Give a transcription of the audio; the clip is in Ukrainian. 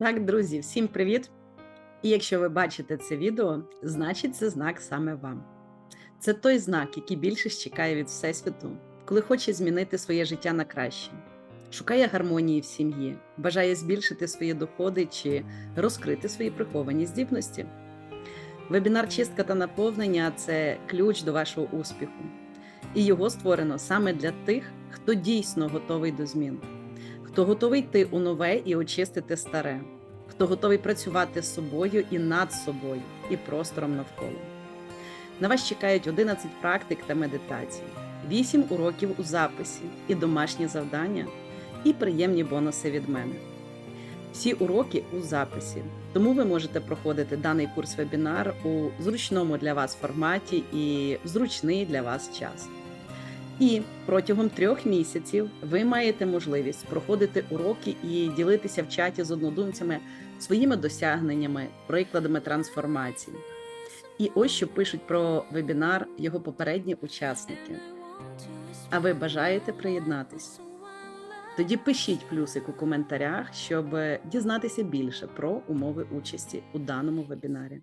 Так, друзі, всім привіт! І якщо ви бачите це відео, значить це знак саме вам. Це той знак, який більшість чекає від Всесвіту, коли хоче змінити своє життя на краще, шукає гармонії в сім'ї, бажає збільшити свої доходи чи розкрити свої приховані здібності. Вебінар Чистка та наповнення це ключ до вашого успіху, і його створено саме для тих, хто дійсно готовий до змін, хто готовий йти у нове і очистити старе, хто готовий працювати з собою і над собою, і простором навколо. На вас чекають 11 практик та медитацій, 8 уроків у записі і домашні завдання, і приємні бонуси від мене. Всі уроки у записі, тому ви можете проходити даний курс вебінар у зручному для вас форматі і зручний для вас час. І протягом трьох місяців ви маєте можливість проходити уроки і ділитися в чаті з однодумцями своїми досягненнями, прикладами трансформації. І ось що пишуть про вебінар його попередні учасники. А ви бажаєте приєднатись? Тоді пишіть плюсик у коментарях, щоб дізнатися більше про умови участі у даному вебінарі.